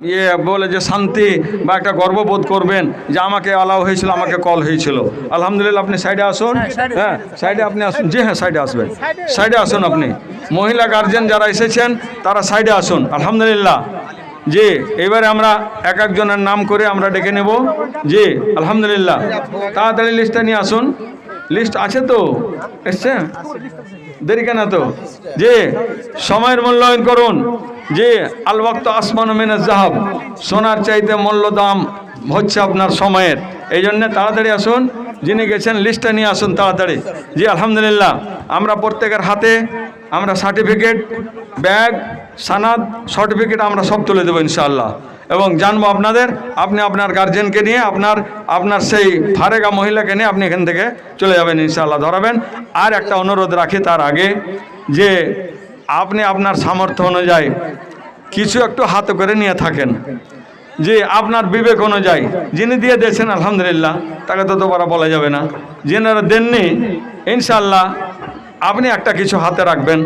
ইয়ে বলে যে শান্তি বা একটা গর্ববোধ করবেন যে আমাকে অলাও হয়েছিল আমাকে কল হয়েছিল। আলহামদুলিল্লাহ আপনি সাইডে আসুন। হ্যাঁ সাইডে আপনি আসুন। জি হ্যাঁ সাইডে আসবেন। সাইডে আসুন। আপনি। মহিলা গার্জেন যারা এসেছেন তারা সাইডে আসুন। আলহামদুলিল্লাহ। জি এবারে আমরা এক একজনের নাম করে আমরা ডেকে নেব। জি আলহামদুলিল্লাহ। তাড়াতাড়ি লিস্টটা নিয়ে আসুন। লিস্ট আছে তো? এসছে? দেরি কেন তো যে সময়ের মূল্যায়ন করুন। যে আল ভক্ত আসমান মেনে জাহাব, সোনার চাইতে মূল্য দাম হচ্ছে আপনার সময়ের। এই জন্য তাড়াতাড়ি আসুন, যিনি গেছেন লিস্টটা নিয়ে আসুন তাড়াতাড়ি। জি, আলহামদুলিল্লাহ, আমরা প্রত্যেকের হাতে আমরা সার্টিফিকেট, ব্যাগ, সানাদ, সার্টিফিকেট আমরা সব তুলে দেবো ইনশাআল্লাহ। এবং জানব আপনাদের, আপনি আপনার গার্জেনকে নিয়ে, আপনার আপনার সেই ফারেগা মহিলাকে নিয়ে আপনি এখান থেকে চলে যাবেন ইনশাআল্লাহ, ধরাবেন। আর একটা অনুরোধ রাখি তার আগে, যে আপনি আপনার সামর্থ্য অনুযায়ী কিছু একটু হাতে করে নিয়ে থাকেন। যে আপনার বিবেক অনুযায়ী, যিনি দিয়ে দিয়েছেন, আলহামদুলিল্লাহ, তাকে তো তোবারা বলা যাবে না। যিনারা দেননি ইনশাল্লাহ আপনি একটা কিছু হাতে রাখবেন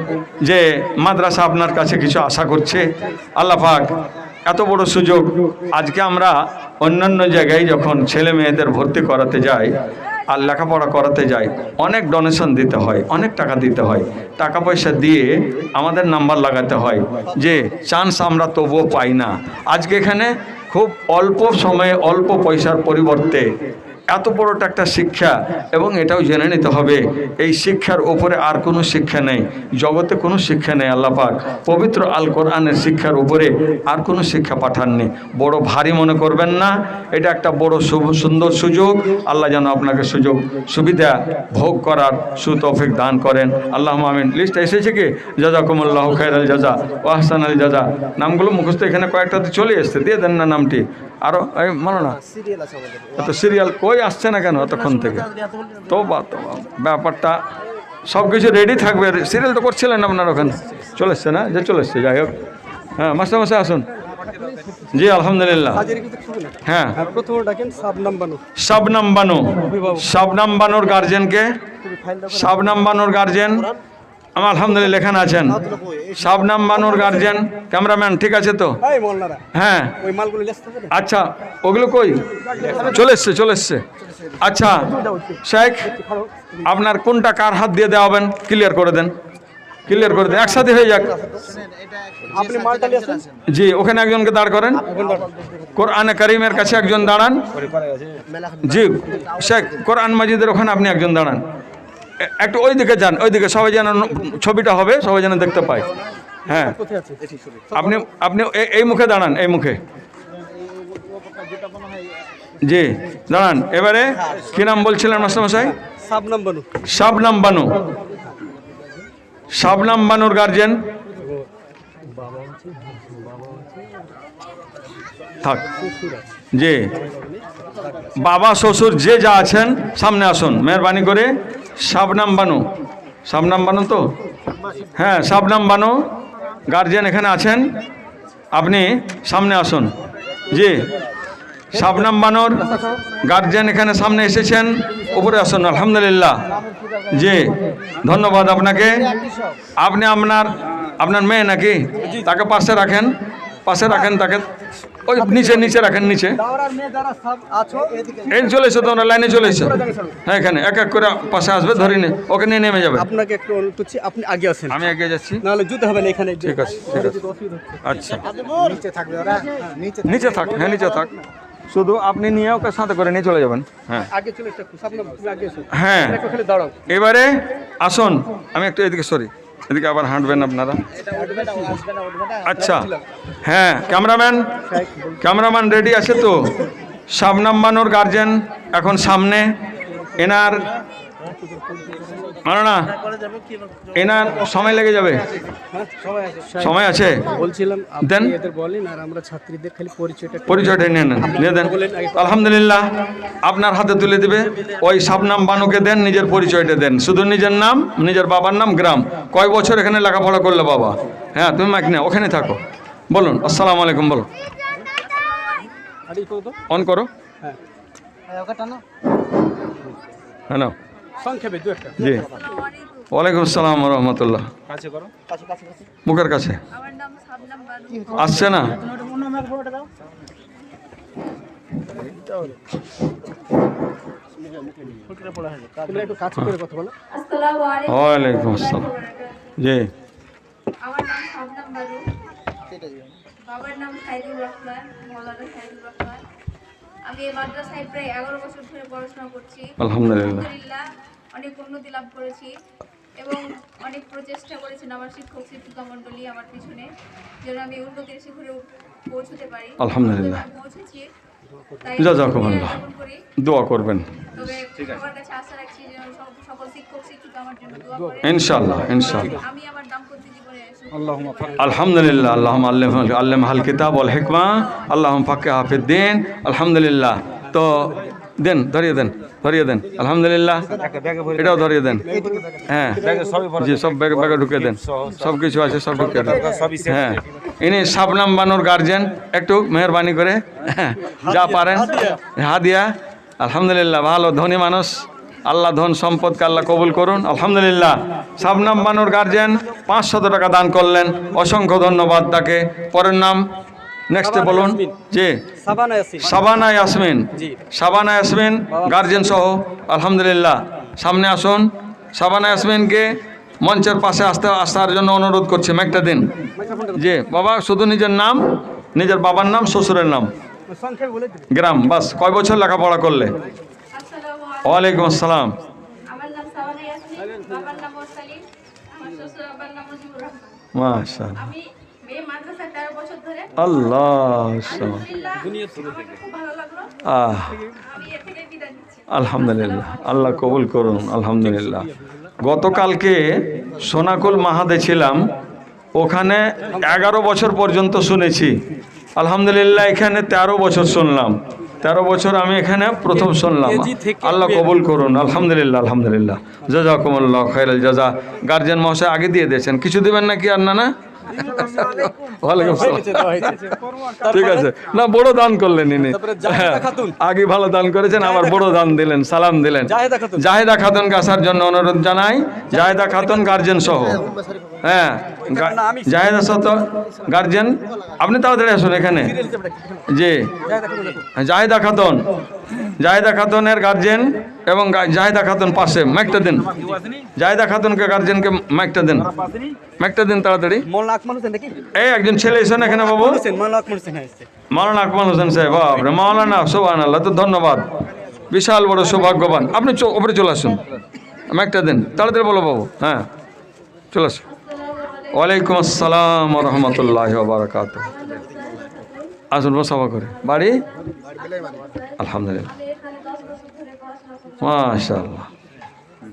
যে মাদ্রাসা আপনার কাছে কিছু আশা করছে। আল্লাহ পাক, এত বড় সুযোগ। আজকে আমরা অন্যান্য জায়গায় যখন ছেলে মেয়েদের ভর্তি করাতে যাই আর লেখাপড়া করাতে যাই, অনেক ডোনেশন দিতে হয়, অনেক টাকা দিতে হয়। টাকা পয়সা দিয়ে আমাদের নাম্বার লাগাতে হয় যে চান্স আমরা তবুও পাই না। আজকে এখানে খুব অল্প সময়ে অল্প পয়সার পরিবর্তে এত বড়টা একটা শিক্ষা এবং এটাও জেনে নিতে হবে, এই শিক্ষার ওপরে আর কোনো শিক্ষা নেই। জগতে কোনো শিক্ষা নেই আল্লাহ পাক। পবিত্র আল কোরআনের শিক্ষার উপরে আর কোনো শিক্ষা পাঠাননি। বড় ভারী মনে করবেন না, এটা একটা বড় সুন্দর সুযোগ। আল্লাহ যেন আপনাকে সুযোগ, সুবিধা ভোগ করার সুতফিক দান করেন। আল্লাহ আমিন। লিস্ট এসেছে কি? জাজাকুমুল্লাহ খায়ের আল জাজা ওয়াহসান আল জাজা। নামগুলো মুখস্থ এখানে কয়েকটাতে চলে এসছে। দিয়ে দেন না নামটি। আরও এই মানো না। এত সিরিয়াল কই আসছে না কেন এতক্ষণ থেকে? তো বা তো ব্যাপারটা সব কিছু রেডি থাকবে। সিরিয়াল তো করছিলেন আপনার ওখানে। চলে এসছে না? যে চলে এসছে যাই হোক। হ্যাঁ মাস্টার মাসে আসুন। জি আলহামদুলিল্লাহ। না? হ্যাঁ। শাবনাম বানু শাবনাম বানুর গার্জেনকে শাবনাম বানুর গার্জেন আমার আলহামদুলিল্লাহ এখানে আছেন। শাবনাম বানুর গার্জেন ক্যামেরাম্যান ঠিক আছে তো? হ্যাঁ। আচ্ছা ওগুলো কই? চলে এসছে চলে এসছে। আচ্ছা শেখ আপনার কোনটা কার হাত দিয়ে দেওয়া হবেন? ক্লিয়ার করে দেন। ক্লিয়ার করে দেন। একসাথে হয়ে যাক। জি ওখানে একজনকে দাঁড় করেন। কোরআনে করিমের কাছে একজন দাঁড়ান। জি শেখ কোরআন মাজিদের ওখানে আপনি একজন দাঁড়ান। একটু ওই দিকে যান ওই দিকে সবাই যেন ছবিটা হবে সবাই যেন দেখতে পায়। হ্যাঁ। আপনি আপনি এই মুখে দাঁড়ান এই মুখে। জি দাঁড়ান এবারে কি নাম বলছিলেন মাস্টারমশাই? শাবনাম বানু শাবনাম বানুর গার্জেন থাক। জি। বাবা শ্বশুর যে যা আছেন সামনে আসুন মেহরবানি করে। শাবনাম বানু শাবনাম বানু তো? হ্যাঁ শাবনাম বানু গার্জেন এখানে আছেন। আপনি সামনে আসুন। জি শাবনাম বানুর গার্জেন এখানে সামনে এসেছেন। উপরে আসুন, আলহামদুলিল্লাহ। জি, ধন্যবাদ আপনাকে। আপনি আপনার আপনার মেয়ে নাকি? তাকে পাশে রাখেন। পাশে রাখেন তাকে। ওই নিচে নিচে রাখেন নিচে। দাওরার মেয়ে যারা সাব আছো এদিকে এই চলে এসো তোমরা লাইনে চলে এসো। হ্যাঁ এখানে এক এক করে পাশে আসবে ধরে নে ওকে নিয়ে নেমে যাবে। আপনাকে একটু অনুরোধ করছি আপনি আগে আসেন। আমি এগিয়ে যাচ্ছি। নাহলে জুতে হবে না এখানে। ঠিক আছে ঠিক আছে। আচ্ছা। নিচে থাকবে ওরা। নিচে থাক হ্যাঁ নিচে থাক। শুধু আপনি নিয়ে ওকে সাথে করে নিয়ে চলে যাবেন। হ্যাঁ। আগে চলে আগে হ্যাঁ। একটু খালি দাঁড়াও। এবারে আসুন আমি একটু এদিকে সরি। এদিকে আবার হাঁটবেন আপনারা? আচ্ছা। হ্যাঁ ক্যামেরাম্যান? ক্যামেরাম্যান রেডি আছে তো? শাবনাম বানুর গার্জেন এখন সামনে। এনার মানো না এনার সময় লেগে যাবে? হ্যাঁ সময় আছে? বলছিলাম দেন। বলেন আর আমরা ছাত্রীদের খালি পরিচয়টা পরিচয়টা নিয়ে নেন নিয়ে দেন। আলহামদুলিল্লাহ আপনার হাতে তুলে দিবে। ওই সাবনাম বানুকে দেন নিজের পরিচয়টা দেন। শুধু নিজের নাম নিজের বাবার নাম গ্রাম। কয় বছর এখানে লেখাপড়া করলে বাবা? হ্যাঁ তুমি মাইক না ওখানে থাকো। বলুন আসসালামু আলাইকুম বলো অন করো। হ্যাঁ। হ্যাঁ সংক্ষেপে দু একটা। জি। ওয়ালাইকুম আসসালাম রহমতুল্লাহ কাছে করো। মুখের কাছে? আমার নাম সাবনাম বানু আসছে না? তুমি একটু কাছে করে কথা বলো আসসালামু আলাইকুম ওয়ালাইকুম আসসালাম জি বাবার নাম সাইদুর রহমান মৌলানা সাইদুর রহমান। আমি এই মাদ্রাসায় প্রায় এগারো বছর ধরে পড়াশোনা করছি। আলহামদুলিল্লাহ। অনেক উন্নতি লাভ করেছি এবং অনেক প্রচেষ্টা করেছেন আমার শিক্ষক শিক্ষিকা মণ্ডলী আমার পিছনে যেন আমি উন্নতির শিখরে পৌঁছতে পারি। আলহামদুলিল্লাহ। পৌঁছেছি। আমি দোয়া করবেন। ইনশাল্লাহ ইনশাল্লাহ কাছে আশা রাখছি যে সব- সকল শিক্ষক শিক্ষিকা আমার জন্য দোয়া করে ইনশাআল্লাহ ইনশাআল্লাহ। আমি আমার দাম্পত্য জীবনে সুখ আল্লাহুম্মা আলহামদুলিল্লাহ আল্লাহ আল্লাহ আল্লাহ হাল কিতাব আল হেকমা। আল্লাহ ফাকে হাফিদ্দিন আলহামদুলিল্লাহ। তো দেন ধরিয়ে দেন ধরিয়ে দেন। আলহামদুলিল্লাহ। এটাও ধরিয়ে দেন। হ্যাঁ। জি সব ব্যাগে ব্যাগে ঢুকে দেন। সব কিছু আছে সব ঢুকে দেন। হ্যাঁ। ইনি শাবনাম বানুর গার্জেন একটু মেহরবানি করে হ্যাঁ, যা পারেন। হাদিয়া। আলহামদুলিল্লাহ ভালো ধনী মানুষ। আল্লাহ ধন সম্পদকে আল্লাহ কবুল করুন। আলহামদুলিল্লাহ শাবনাম বানুর গার্জেন পাঁচশত টাকা দান করলেন। অসংখ্য ধন্যবাদ তাকে। পরের নাম নেক্সটে বলুন। জি। সাবানা ইয়াসমিন। জি। সাবানা ইয়াসমিন গার্জেন সহ আলহামদুলিল্লাহ। সামনে আসুন। সাবানা ইয়াসমিনকে মঞ্চের পাশে আসতে আসার জন্য অনুরোধ করছি একটা দিন। জি বাবা শুধু নিজের নাম নিজের বাবার নাম শ্বশুরের নাম। সংক্ষেপে বলে দিবে গ্রাম বাস কয় বছর লেখাপড়া করলে? ওয়ালাইকুম আসসালাম। আমার আল্লাহ আহ। আমি এর থেকে বিদায় নিচ্ছি। আলহামদুলিল্লাহ। আল্লাহ কবুল করুন। আলহামদুলিল্লাহ। গতকালকে সোনাকুল মাহাদে ছিলাম। ওখানে এগারো বছর পর্যন্ত শুনেছি। আলহামদুলিল্লাহ এখানে তেরো বছর শুনলাম। তেরো বছর আমি এখানে প্রথম শুনলাম। আল্লাহ কবুল করুন। আলহামদুলিল্লাহ আলহামদুলিল্লাহ। জাজাকুমুল্লাহ খাইরাল জাজা। গার্জেন মহাশয় আগে দিয়ে দিয়েছেন। কিছু দেবেন নাকি আর না না ওয়ালাইকুম আসসালাম। ঠিক আছে। না বড় দান করলেন ইনি। হ্যাঁ, আগে ভালো দান করেছেন আবার বড় দান দিলেন সালাম দিলেন। জাহেদা খাতুন। খাতুনকে আসার জন্য অনুরোধ জানাই। জাহেদা খাতুন গার্জেন সহ। হ্যাঁ জাহেদা সহ গার্জেন আপনি তাড়াতাড়ি আসুন এখানে। জি। জাহেদা খাতুন জাহেদা খাতুনের গার্জেন এবং জাহেদা খাতুন পাশে। মাইকটা দিন। জাহেদা খাতুনকে গার্জেনকে মাইকটা দিন। মাইকটা দিন তাড়াতাড়ি। হোসেন এই একজন ছেলে এখানে বাবু? হোসেন মোল্লা হোসেন মাওলানা আকমাল হোসেন সাহেব বাপরে মাওলানা সোহান আল্লাহ তো ধন্যবাদ। বিশাল বড় সৌভাগ্যবান। আপনি ওপরে চলে আসুন। আমি একটা দিন। তাড়াতাড়ি বলো বাবু। হ্যাঁ চলে আসুন। ওয়ালাইকুম আসসালাম রহমতুল্লাহ বারাকাত আসুন সভা করে। বাড়ি? আলহামদুলিল্লাহ। মাশাআল্লাহ।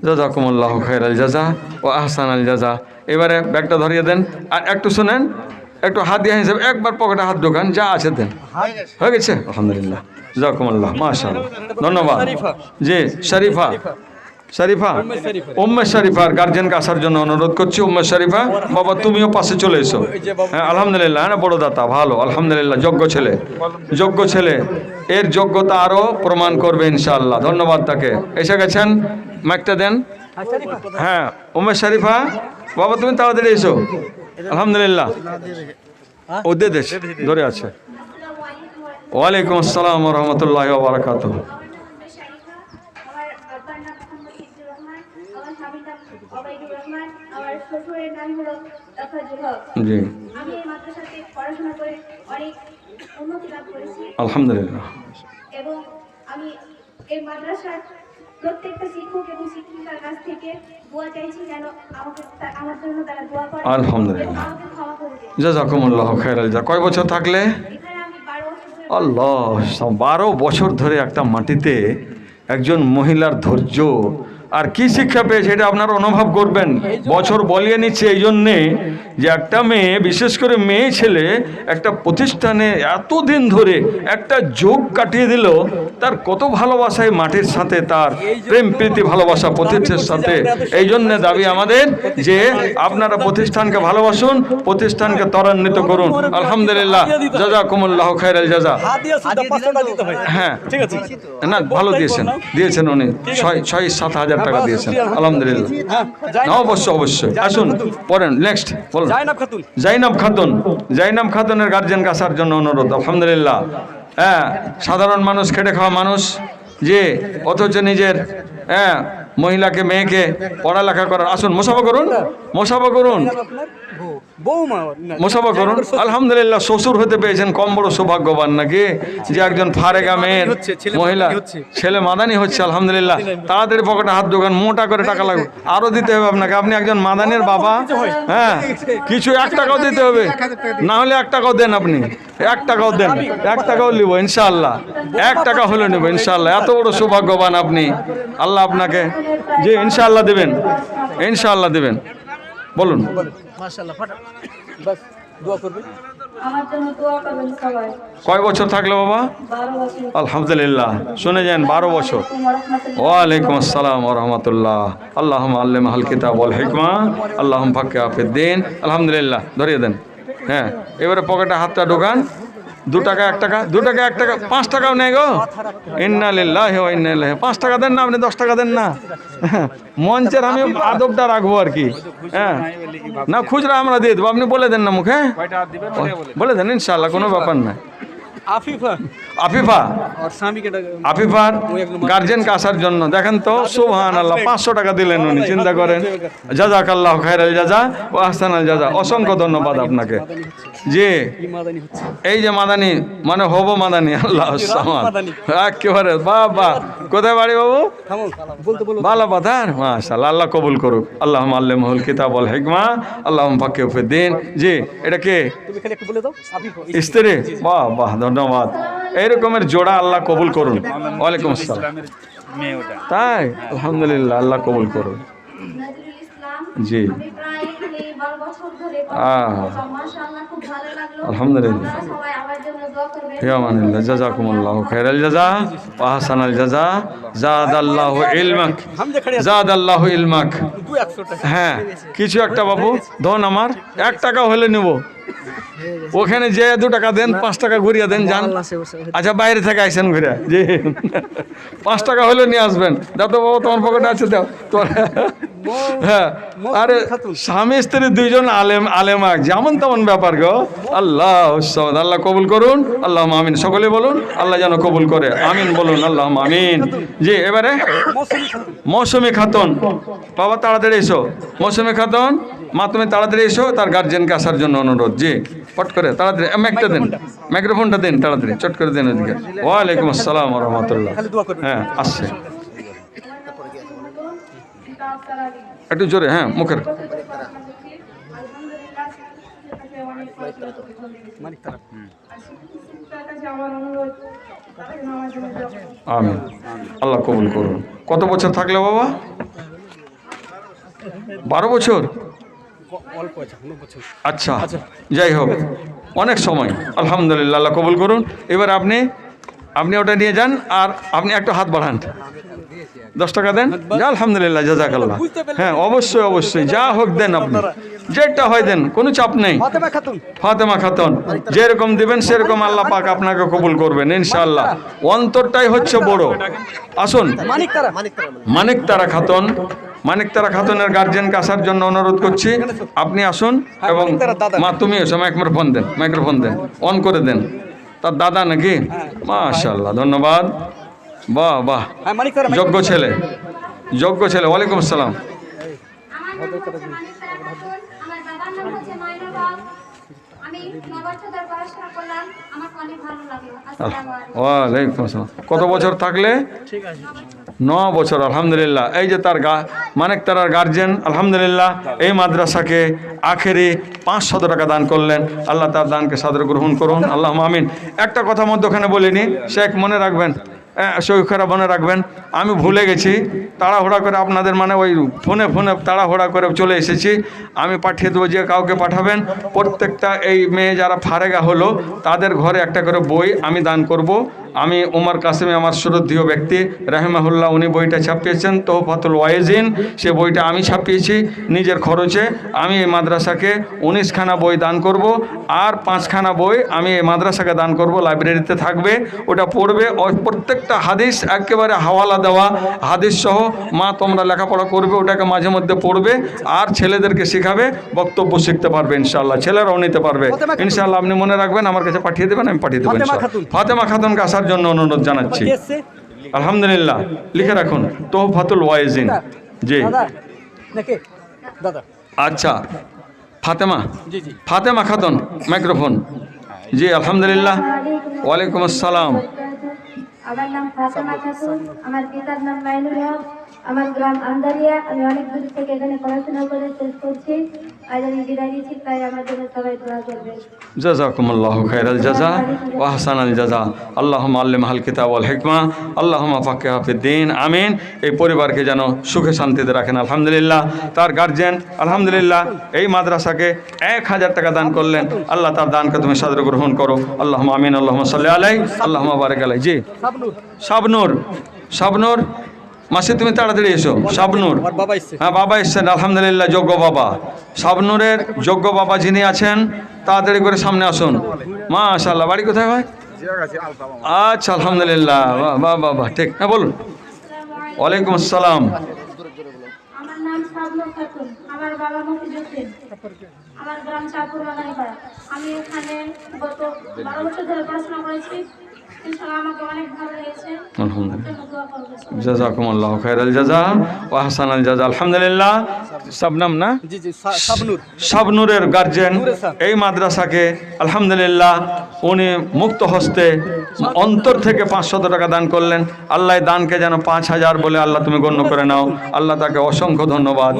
জাজাকুমুল্লাহ খাইর আল জাজা ও আহসান আল জাজা এবারে ব্যাগটা ধরিয়ে দেন। আর একটু শোনেন, একটু হাত দিয়ে হিসেবে একবার পকেটে হাত ঢোকান, যা আছে দেন। হয়ে গেছে? আলহামদুলিল্লাহ। জাজাকুমুল্লাহ মাশাআল্লাহ। ধন্যবাদ। জি, শরীফা। শরীফা, উম্মে শরীফার গার্জেনকে আসার জন্য অনুরোধ করছি, উম্মে শরীফা। বাবা, তুমিও পাশে চলে এসো। হ্যাঁ আলহামদুলিল্লাহ হ্যাঁ বড় দাতা, ভালো, আলহামদুলিল্লাহ, যোগ্য ছেলে। যোগ্য ছেলে, এর যোগ্যতা আরও প্রমাণ করবে ইনশাআল্লাহ। ধন্যবাদ তাকে। এসে গেছেন? মাইকটা দেন। হ্যাঁ উম্মে শরীফা বাবা, তুমি তাড়াতাড়ি এসো। আলহামদুলিল্লাহ। ও দে দেশ, ধরে আছে। ওয়ালাইকুম আসসালাম রহমতুল্লাহ বারাকাত জি। আলহামদুলিল্লাহ। এবং আমি এই মাদ্রাসার প্রত্যেকটা শিক্ষক এবং শিক্ষিকার কাছ থেকে দোয়া চাইছি যেন আমাকে আমার জন্য তারা দোয়া করে আলহামদুলিল্লাহ। এবং আমাকে ক্ষমা করে দেয় জাজাকুমুল্লাহ খাইর আল কয় বছর থাকলে? আল্লাহ বারো বছর ধরে একটা মাটিতে একজন মহিলার ধৈর্য আর কি শিক্ষা পেয়েছে এটা আপনারা অনুভব করবেন। বছর বলিয়ে নিচ্ছে এই জন্যে যে একটা মেয়ে বিশেষ করে মেয়ে ছেলে একটা প্রতিষ্ঠানে এতদিন ধরে একটা যোগ কাটিয়ে দিল তার কত ভালোবাসায় মাটির সাথে তার প্রেম প্রীতি ভালোবাসা প্রতিষ্ঠানের সাথে। এই জন্যে দাবি আমাদের যে আপনারা প্রতিষ্ঠানকে ভালোবাসুন প্রতিষ্ঠানকে ত্বরান্বিত করুন। আলহামদুলিল্লাহ জাজা। শুধু পাঁচশো টাকা হ্যাঁ। ঠিক আছে। না ভালো দিয়েছেন। দিয়েছেন উনি। ছয় ছয় সাত হাজার টাকা দিয়েছেন। আলহামদুলিল্লাহ। হ্যাঁ না অবশ্যই অবশ্যই। আসুন পড়েন নেক্সট বলুন। জাইনাব খাতুন। জাইনাব খাতুনের গার্জেন কাছার জন্য অনুরোধ আলহামদুলিল্লাহ। হ্যাঁ সাধারণ মানুষ খেটে খাওয়া মানুষ যে অথচ নিজের হ্যাঁ মহিলাকে মেয়েকে পড়ালেখা করার আসুন মোসাফা করুন মোসাফা করুন। মোসাফা করুন। আলহামদুলিল্লাহ শ্বশুর হতে পেয়েছেন কম বড় সৌভাগ্যবান নাকি? যে একজন ফারেগা মেয়ের মহিলা। ছেলে মাদানি হচ্ছে আলহামদুলিল্লাহ। তাড়াতাড়ি পকেটে হাত দোকান মোটা করে টাকা লাগবে। আরও দিতে হবে আপনাকে। আপনি একজন মাদানের বাবা। হ্যাঁ। কিছু এক টাকাও দিতে হবে। না হলে এক টাকাও দেন আপনি। এক টাকাও দেন। এক টাকাও নিব ইনশাআল্লাহ। এক টাকা হলে নেব ইনশাআল্লাহ। এত বড় সৌভাগ্যবান আপনি। আল্লাহ আপনাকে যে ইনশাআল্লাহ দেবেন ইনশাআল্লাহ দেবেন। বলুন। মাশাআল্লাহ ফাটা বাস দোয়া করবেন। আমার জন্য দোয়া করবেন সবাই। কয় বছর থাকল বাবা? আলহামদুলিল্লাহ শুনে যান বারো বছর। ওয়ালাইকুম আসসালাম রহমতুল্লাহ। আল্লাহ আল্লাহ হাল কিতাব আল হিকমা আল্লাহ ফাক্কে দিন। আলহামদুলিল্লাহ ধরিয়ে দেন। হ্যাঁ এবারে পকেটে হাতটা ঢোকান। দু টাকা এক টাকা দু টাকা এক টাকা পাঁচ টাকাও নেই গো। ইন্নালিল্লাহ ইন্নালিল্লাহ পাঁচ টাকা দেন না আপনি দশ টাকা দেন না। মঞ্চের আমি আদবটা রাখব আর কি। হ্যাঁ। না খুচরা আমরা দিয়ে দেবো আপনি বলে দেন না মুখে। বলে দেন ইনশাল্লাহ কোনো ব্যাপার না আফিফা। আফিফা? আর স্বামীকে আফিফার গার্জেনকে আসার জন্য। দেখেন তো সুবহান আল্লাহ পাঁচশো টাকা দিলেন উনি চিন্তা করেন। জাজাক আল্লাহ জাজা ও আহসান আল জাজা অসংখ্য ধন্যবাদ আপনাকে। যে এই যে মাদানি মানে হব মাদানি আল্লাহ। একেবারে বাহ বাহ কোথায় বাড়ি বাবু? ভালো বাধার মাশাল্লাহ আল্লাহ কবুল করুক। আল্লাহ আল্লাহুল কিতাব আল হিকমা আল্লাহ ফাকে দিন। জি এটা কে? স্ত্রী? বাহ বাহ ধন্যবাদ। এইরকমের জোড়া আল্লাহ কবুল করুন। ওয়ালাইকুম আসসালাম। তাই? আলহামদুলিল্লাহ আল্লাহ কবুল করুন। জি। আলহামদুলিল্লাহ। জাজাকুমুল্লাহ জাজা ওয়া হাসানাল জাজা। জাদাল্লাহু ইলমাক হামজা খাড়ি আছে জাদাল্লাহু ইলমাক। দু হ্যাঁ কিছু একটা বাবু ধন আমার এক টাকা হলে নেব। ওখানে যে দু টাকা দেন পাঁচ টাকা ঘুরিয়ে দেন যান। আচ্ছা বাইরে থেকে আইসেন ঘুরে। জি। পাঁচ টাকা হলে নিয়ে আসবেন। দাও তো বাবা তোমার পকেটে আছে দাও। তোর হ্যাঁ আরে স্বামী স্ত্রী দুইজন আলেম আলেমা যেমন তেমন ব্যাপার গো। আল্লাহ আল্লাহ কবুল করুন আল্লাহ আমিন। সকলে বলুন আল্লাহ যেন কবুল করে। আমিন বলুন আল্লাহ আমিন। জি এবারে? মৌসুমি খাতুন। বাবা তাড়াতাড়ি এসো। মৌসুমি খাতুন মা তুমি তাড়াতাড়ি এসো তার গার্জেনকে আসার জন্য অনুরোধ। জি পট করে তাড়াতাড়ি। ম্যাকটা দিন। মাইক্রোফোনটা দিন তাড়াতাড়ি চট করে দিন ওদিকে। ওয়ালাইকুম আসসালাম রহমতুল্লাহ। হ্যাঁ আসছে। একটু জোরে হ্যাঁ মুখের। আমিন। আল্লাহ কবুল করুন। কত বছর থাকলে বাবা? বারো বছর? আচ্ছা যাই হোক, অনেক সময়। আলহামদুলিল্লাহ, আল্লাহ কবুল করুন। এবার আপনি আপনি ওটা নিয়ে যান আর আপনি একটু হাত বাড়ান। দশ টাকা দেন? আলহামদুলিল্লাহ জাজাকাল্লাহ। হ্যাঁ অবশ্যই অবশ্যই। যা হোক দেন আপনি। যেটা হয় দেন কোনো চাপ নেই। ফাতেমা খাতুন। যেরকম দিবেন সেরকম আল্লাহ পাক আপনাকে কবুল করবেন ইনশাআল্লাহ। অন্তরটাই হচ্ছে বড়। আসুন। মানিক তারা। খাতুন। মানিক তারা খাতুনের গার্জেনকে আসার জন্য অনুরোধ করছি। আপনি আসুন এবং তারার দাদা। মা তুমি এসো মাইক্রোফোন দেন মাইক্রোফোন দেন। অন করে দেন। তার দাদা নাকি? মাশাল্লাহ ধন্যবাদ। বাহ বাহ। হ্যাঁ যোগ্য ছেলে। যোগ্য ছেলে আসসালাম। ওয়ালাইকুম আসসালাম। কত বছর থাকলে? ন বছর আলহামদুলিল্লাহ। এই যে তার গা মানিক তারার গার্জেন আলহামদুলিল্লাহ এই মাদ্রাসাকে আখেরি পাঁচশত টাকা দান করলেন। আল্লাহ তার দানকে সাদর গ্রহণ করুন। আল্লাহ মামিন একটা কথা মধ্যখানে বলিনি শেখ মনে রাখবেন সৈখরা মনে রাখবেন। আমি ভুলে গেছি, তাড়াহুড়া করে আপনাদের মানে ওই ফোনে ফোনে তাড়াহুড়া করে চলে এসেছি। আমি পাঠিয়ে দেবো, যে কাউকে পাঠাবেন। প্রত্যেকটা এই মেয়ে যারা ফারেগা হলো, তাদের ঘরে একটা করে বই আমি দান করব। আমি উমর কাসেমি আমার শ্রদ্ধীয় ব্যক্তি রাহেমাহুল্লাহ উনি বইটা ছাপিয়েছেন তোহফাতুল ওয়াইজিন। সে বইটা আমি ছাপিয়েছি নিজের খরচে। আমি এই মাদ্রাসাকে উনিশখানা বই দান করব আর পাঁচখানা বই আমি এই মাদ্রাসাকে দান করব লাইব্রেরিতে থাকবে। ওটা পড়বে প্রত্যেকটা হাদিস একেবারে হাওয়ালা দেওয়া। হাদিস সহ মা তোমরা লেখাপড়া করবে ওটাকে মাঝে মধ্যে পড়বে আর ছেলেদেরকে শেখাবে বক্তব্য শিখতে পারবে ইনশাল্লাহ ছেলেরাও নিতে পারবে। ইনশাল্লাহ আপনি মনে রাখবেন আমার কাছে পাঠিয়ে দেবেন আমি পাঠিয়ে দেবো ফাতেমা ইনশাআল্লাহ। খাতুন। আসার জন্য অনুরোধ জানাচ্ছি। আলহামদুলিল্লাহ লিখে রাখুন তোহফাতুল ওয়াইজিন। জি। দাদা নাকি? দাদা। আচ্ছা ফাতেমা। জি জি। ফাতেমা খাতুন মাইক্রোফোন। জি আলহামদুলিল্লাহ। ওয়ালাইকুম আসসালাম। আমার নাম ফাতেমা খাতুন আমার পিতার নাম মাইনুল হক আমার গ্রাম আন্দারিয়া। আমি অনেক দূর থেকে এখানে পড়াশোনা করে শেষ করছি। করবে জাজাকুমুল্লাহ খাইরাল জাজা ওয়াহসান আল আল্লাহ আল্লিম আল কিতাব আল হিকমা আল্লাহ ফাকে হাফিদ্দিন আমিন। এই পরিবারকে যেন সুখে শান্তিতে রাখেন, আলহামদুলিল্লাহ। তার গার্জেন আলহামদুলিল্লাহ, এই মাদ্রাসাকে এক হাজার টাকা দান করলেন। আল্লাহ তার দানকে তুমি সাদর গ্রহণ করো। আল্লাহ আমিন আল্লাহ সাল্লাহ আলাই আল্লাহ বারেক আলাই জি, সাবনুর শাবনুর মাসে তুমি তাড়াতাড়ি এসো। শাবনুর। আমার বাবা এসছে। হ্যাঁ বাবা এসছেন। আলহামদুলিল্লাহ যোগ্য বাবা। শাবনুরের যোগ্য বাবা যিনি আছেন তাড়াতাড়ি করে সামনে আসুন। মাশাল্লাহ বাড়ি কোথায় ভাই? আচ্ছা আলহামদুলিল্লাহ। বাহ বাহ ঠিক। হ্যাঁ বলুন। ওয়ালাইকুম আসসালাম। আমার নাম সাবনু খাতুন। আমার বাবা মফিজুদ্দিন আমার গ্রাম চাঁদপুর আমি এখানে গত বারো বছর ধরে পড়াশোনা করেছি। ইনশাআল্লাহ আমাকে অনেক ভালো লেগেছে। আলহামদুলিল্লাহ। জন্য দোয়া করবে জাজাকুমুল্লাহ খায়রাল জাজা ওয়া হাসান জাজা। আলহামদুলিল্লাহ। সাবনাম না? জি জি সা- শাবনুরের গার্জেন এই মাদ্রাসাকে আলহামদুলিল্লাহ উনি মুক্ত হস্তে অন্তর থেকে পাঁচশত টাকা দান করলেন। আল্লাহ দানকে যেন পাঁচ হাজার বলে আল্লাহ তুমি গণ্য করে নাও। আল্লাহ তাকে অসংখ্য ধন্যবাদ।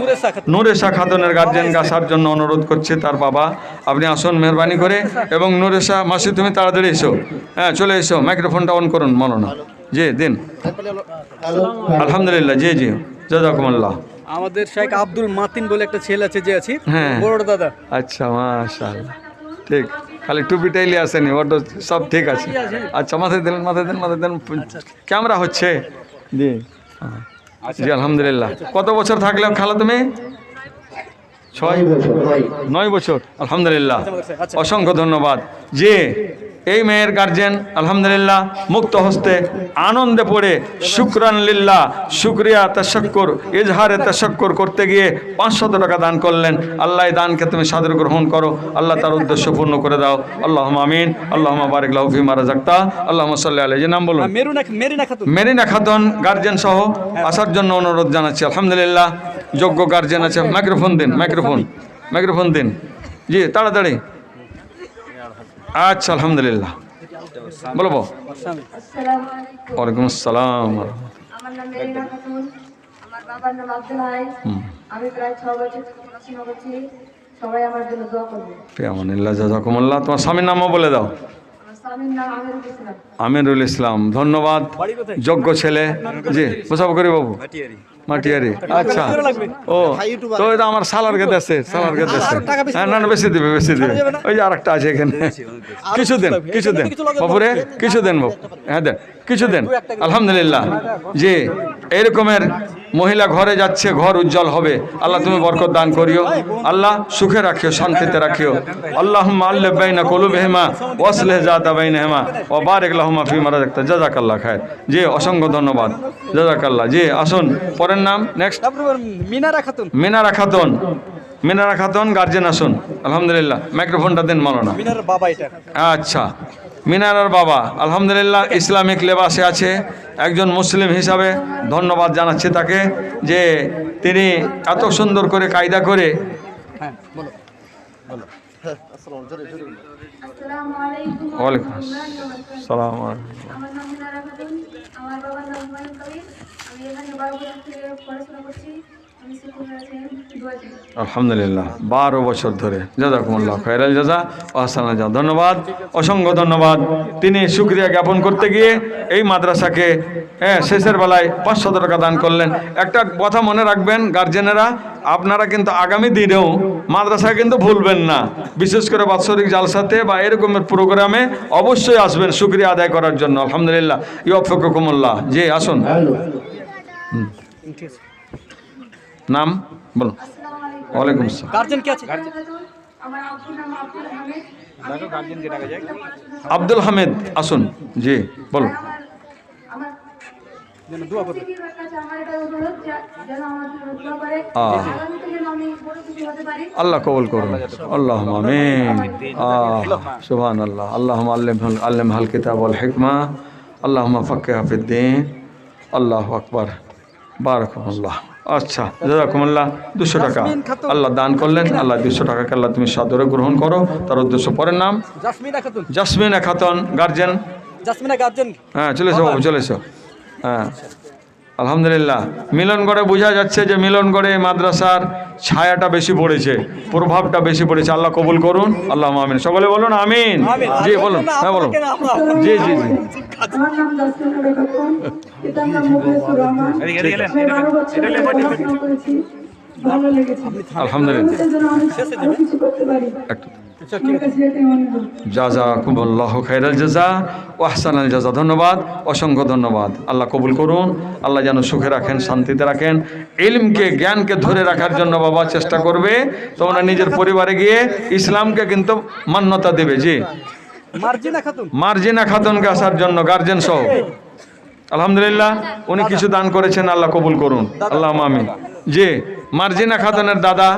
নুরেশা খাতুনের গার্জেনকে আসার জন্য অনুরোধ করছে তার বাবা। আপনি আসুন মেহরবানি করে। এবং নুরেশা মাসি তুমি তাড়াতাড়ি এসো। হ্যাঁ চলে এসো। মাইক্রোফোনটা অন করুন মননা জি দিন। আলহামদুলিল্লাহ জি জি। জাজাকুমুল্লাহ। আমাদের শেখ আব্দুল মাতিন বলে একটা ছেলে আছে যে আছি। হ্যাঁ। বড় দাদা। আচ্ছা মাশাআল্লাহ। ঠিক। খালি টুপি লিয়ে আসেনি ওটা সব ঠিক আছে। আচ্ছা মাথায় দিলেন মাথায় দেন মাথায় দেন। ক্যামেরা হচ্ছে। জি। হ্যাঁ। জি আলহামদুলিল্লাহ। কত বছর থাকলে খালা তুমি? ছয় নয় বছর। আলহামদুলিল্লাহ। আচ্ছা। অসংখ্য ধন্যবাদ। যে এই মেয়ের গার্জেন আলহামদুলিল্লাহ মুক্ত হস্তে আনন্দে পড়ে শুক্রান লিল্লাহ শুক্রিয়া তাশক্কর ইজহারে তাশক্কর করতে গিয়ে পাঁচশত টাকা দান করলেন। আল্লাহ দানকে তুমি সাদর গ্রহণ করো। আল্লাহ তার উদ্দেশ্য পূর্ণ করে দাও। আল্লাহ আমিন। আল্লাহ বারিক লাউফি মারা জাক্তা আল্লাহ সাল্লাহ আলাই যে নাম বলুন মেরিনা খাতুন। গার্জেন সহ আসার জন্য অনুরোধ জানাচ্ছি। আলহামদুলিল্লাহ যোগ্য গার্জেন আছে। মাইক্রোফোন দিন মাইক্রোফোন মাইক্রোফোন দিন। জি তাড়াতাড়ি। আচ্ছা আলহামদুলিল্লাহ। বলো। ওয়ালাইকুম আসসালাম। আমার নাম মেরিনা খাতুন। আমার বাবার নাম আব্দুল হাই। আমি প্রায় ছ বছর থেকে পড়াশোনা করছি সবাই আমার জন্য দোয়া করবে। ফিয়ামানিল্লাহ জাজাকুমুল্লাহ। তোমার স্বামীর নামও বলে দাও। আমার স্বামীর নাম আমিরুল ইসলাম। ধন্যবাদ। যোগ্য ছেলে। জি মুসাফ করি বাবু। মাটিয়ারি আচ্ছা। ও তো এটা আমার সালার গেদ আছে সালার গেদ আছে। হ্যাঁ না না বেশি দিবে বেশি দিবে। ওই যে আরেকটা আছে এখানে। কিছু দেন কিছু দেন বাবুরে কিছু দেন বাবু। হ্যাঁ দেন। কিছু দেন আলহামদুলিল্লাহ। জি এরকমের মহিলা ঘরে যাচ্ছে ঘর উজ্জ্বল হবে। আল্লাহ তুমি বরকত দান করিও। আল্লাহ সুখে রাখিও শান্তিতে রাখিও। আল্লাহ আল্লাহ কলু বেহমা ওয়াসলেহ জাতা বাইন হেমা ও বারেক লাহমা ফি মারা দেখতে জাজাকাল্লাহ খায় যে অসংখ্য ধন্যবাদ। জাজাকাল্লাহ যে আসুন পরের নাম নেক্সট মিনারা খাতুন। মিনারা খাতুন। মিনারা খাতুন গার্জেন আসুন। আলহামদুলিল্লাহ মাইক্রোফোনটা দেন মালানা। মিনার বাবা এটা। আচ্ছা মিনারার বাবা আলহামদুলিল্লাহ ইসলামিক লেবাসে আছে। একজন মুসলিম হিসাবে ধন্যবাদ জানাচ্ছি তাকে যে তিনি এত সুন্দর করে কায়দা করে হ্যাঁ বলো। আসসালামু আলাইকুম ওয়ালাইকুম আসসালাম। আমার নাম মিনারা খাতুন। আমার বাবার নাম আমি এখানে বারো বছর থেকে পড়াশোনা করছি। আলহামদুলিল্লাহ বারো বছর ধরে। জাজাকুমুল্লাহ খৈরাল জাজা ওহাসান যা ধন্যবাদ অসংখ্য ধন্যবাদ। তিনি সুক্রিয়া জ্ঞাপন করতে গিয়ে এই মাদ্রাসাকে হ্যাঁ শেষের বেলায় পাঁচশত টাকা দান করলেন। একটা কথা মনে রাখবেন গার্জেনেরা আপনারা কিন্তু আগামী দিনেও মাদ্রাসা কিন্তু ভুলবেন না। বিশেষ করে বাৎসরিক জালসাতে বা এরকমের প্রোগ্রামে অবশ্যই আসবেন সুক্রিয়া আদায় করার জন্য। আলহামদুলিল্লাহ। ইয়ফকুমুল্লাহ জি আসুন। ঠিক আছে নাম বলুন আসসালামু আলাইকুম ওয়ালাইকুম আসসালাম গার্জেন কে আছে আমার আব্বুর নাম আব্দুল হামিদ আব্দুল হামিদ আসুন জি বলুন আমার আমার যেন দোয়া করবে শিক্ষকের কাছে আমার এটা অনুরোধ যে- যেন আমার জন্য দোয়া করে আহ। আগামীতে যেন আমি বড় কিছু হতে পারি আল্লাহ কবুল করুন আল্লাহ আমিন সুবহান আল্লাহ আল্লাহ আল্লাম আল্লাম হাল কিতাব আল হিকমা আল্লাহ ফাক্কে হাফিদ্দিন আল্লাহ আকবর বারকাল্লাহ আচ্ছা জাজাকুমুল্লাহ দুশো টাকা। আল্লাহ দান করলেন আল্লাহ দুশো টাকাকে আল্লাহ তুমি সাদরে গ্রহণ করো তার উদ্দেশ্য পরের নাম। জাসমিনা খাতুন। গার্জেন জাসমিনা গার্জেন হ্যাঁ চলে এসো বাবু চলে এসো। হ্যাঁ। আলহামদুলিল্লাহ। মিলনগড়ে বোঝা যাচ্ছে যে মিলনগড়ে মাদ্রাসার ছায়াটা বেশি পড়েছে প্রভাবটা বেশি পড়েছে। আল্লাহ কবুল করুন আল্লাহ আমিন। সকলে বলুন আমিন। জি বলুন। হ্যাঁ বলুন। জি জি জি। আলহামদুলিল্লাহ। জাজা কুমল্লাহ খাইরাল জাজা ও আহসানাল জাজা। ধন্যবাদ অসংখ্য ধন্যবাদ। আল্লাহ কবুল করুন আল্লাহ যেন সুখে রাখেন শান্তিতে রাখেন। ইলমকে জ্ঞানকে ধরে রাখার জন্য বাবা চেষ্টা করবে। তোমরা নিজের পরিবারে গিয়ে ইসলামকে কিন্তু মান্যতা দেবে জি। মার্জিনা খাতুন। মার্জিনা খাতুনকে আসার জন্য গার্জেন সহ। আলহামদুলিল্লাহ উনি কিছু দান করেছেন আল্লাহ কবুল করুন। আল্লাহ আমিন। জি মার্জিনা খাতুনের দাদা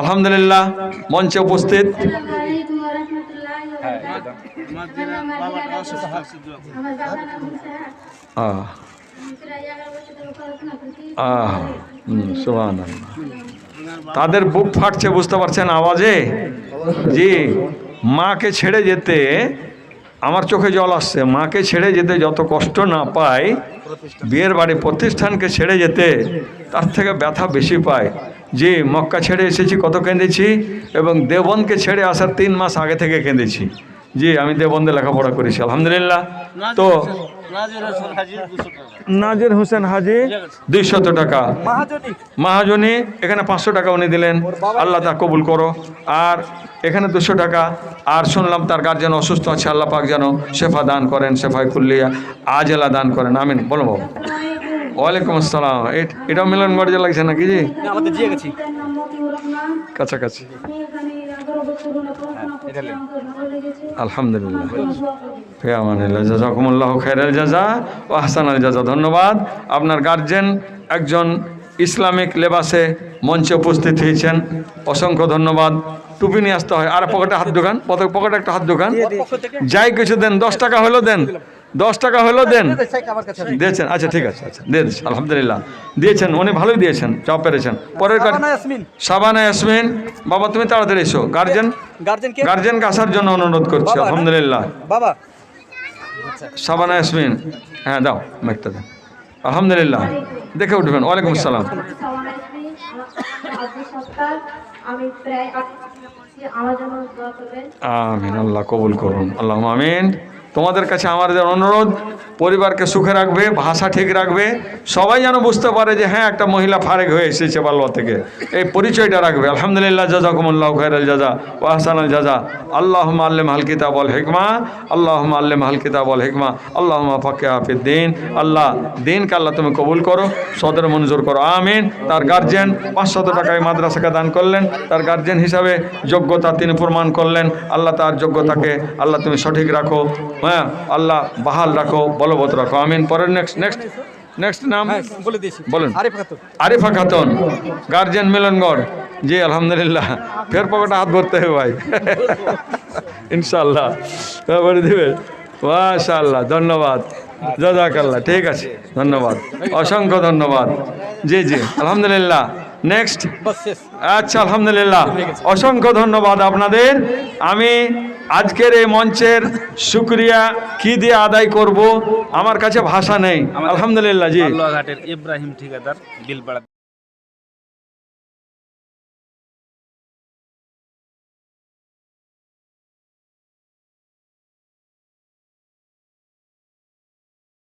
আলহামদুলিল্লাহ মঞ্চে উপস্থিত। তাদের বুক ফাটছে বুঝতে পারছেন আওয়াজে? জি মাকে ছেড়ে যেতে আমার চোখে জল আসছে। মাকে ছেড়ে যেতে যত কষ্ট না পায়, বিয়ের বাড়ি প্রতিষ্ঠানকে ছেড়ে যেতে তার থেকে ব্যথা বেশি পায়। যে মক্কা ছেড়ে এসেছি, কত কেঁদেছি? এবং দেবনকে ছেড়ে আসার তিন মাস আগে থেকে কেঁদেছি। জি আমি দেবন্দে লেখাপড়া করেছি আলহামদুলিল্লাহ। তো নাজির হোসেন হাজি দুইশত টাকা। মাহাজনী। এখানে পাঁচশো টাকা উনি দিলেন। আল্লাহ তা কবুল করো। আর এখানে দুশো টাকা। আর শুনলাম তার গার্জেন অসুস্থ আছে আল্লাহ পাক যেন শেফা দান করেন শেফাই খুল্লিয়া আজেলা দান করেন আমিন। বলো বাবু। ওয়ালাইকুম আসসালাম। এটাও মিলনগঞ্জে লাগছে নাকি জি? কাছাকাছি। আলহামদুলিল্লাহ। জাজাকুমুল্লাহ জাজা ও হাসান আল জাজা। ধন্যবাদ। আপনার গার্জেন একজন ইসলামিক লেবাসে মঞ্চে উপস্থিত হয়েছেন। অসংখ্য ধন্যবাদ। টুপি নিয়ে আসতে হয়। আর পকেটে হাত দোকান পকেটে একটা হাত দোকান যাই কিছু দেন দশ টাকা হলো দেন। দশ টাকা হলো দেন। দিয়েছেন? আচ্ছা ঠিক আছে আচ্ছা দিয়ে দিচ্ছি আলহামদুলিল্লাহ। দিয়েছেন উনি ভালোই দিয়েছেন চাপ পেরেছেন। পরের কাজ সাবানা ইয়াসমিন। বাবা তুমি তাড়াতাড়ি এসো। গার্জেন গার্জেন কে? গার্জেনকে আসার জন্য অনুরোধ করছি আলহামদুলিল্লাহ। বাবা। সাবানা ইয়াসমিন। হ্যাঁ দাও মেঘটা দেন। আলহামদুলিল্লাহ। দেখে উঠবেন। ওয়ালাইকুম আসসালাম। আলাইকুম। আমার আমি প্রায় আট বছর করছি আমার জন্য দোয়া করবেন। আমিন আল্লাহ কবুল করুন। আল্লাহ আমিন। তোমাদের কাছে আমাদের অনুরোধ, পরিবারকে সুখে রাখবে, ভাষা ঠিক রাখবে, সবাই যেন বুঝতে পারে যে হ্যাঁ একটা মহিলা ফারেক হয়ে এসেছে বালুয়া থেকে। এই পরিচয়টা রাখবে। আলহামদুলিল্লাহ জাজা জাজাকুমুল্লাহ খাইরাল জাজা ও হাসান আল জাজা। আল্লাহ আল্লেম হাল কিতাব আল হিকমা আল্লাহ আল্লেম হাল কিতাব আল হিকমা আল্লাহ ফাকে হাফিদ দিন। আল্লাহ, দিনকে আল্লাহ তুমি কবুল করো, সদর মঞ্জুর করো, আমিন। তার গার্জেন পাঁচশত টাকায় মাদ্রাসাকে দান করলেন। তার গার্জেন হিসাবে যোগ্যতা তিনি প্রমাণ করলেন। আল্লাহ তার যোগ্যতাকে আল্লাহ তুমি সঠিক রাখো। হ্যাঁ আল্লাহ বাহাল রাখো বলবৎ রাখো। আমিন। পরের নেক্সট নেক্সট নেক্সট নাম? হ্যাঁ বলে দিয়েছি। বলুন। আরিফ খাতুন। আরিফা খাতুন গার্জেন মিলনগড়। জি আলহামদুলিল্লাহ। ফের পকেটে হাত ভরতে হবে ভাই। ইনশাল্লাহ বলে দেবে। মাশাল্লাহ ধন্যবাদ। জাজাকাল্লাহ ঠিক আছে ধন্যবাদ। অসংখ্য ধন্যবাদ। জি জি আলহামদুলিল্লাহ। নেক্সট আচ্ছা আলহামদুলিল্লাহ। অসংখ্য ধন্যবাদ আপনাদের। আমি আজকের এই মঞ্চের শুক্রিয়া কি দিয়ে আদায় করব? আমার কাছে ভাষা নেই। আলহামদুলিল্লাহ জি। ইব্রাহিম ঠিকাদার বিলপাড়া।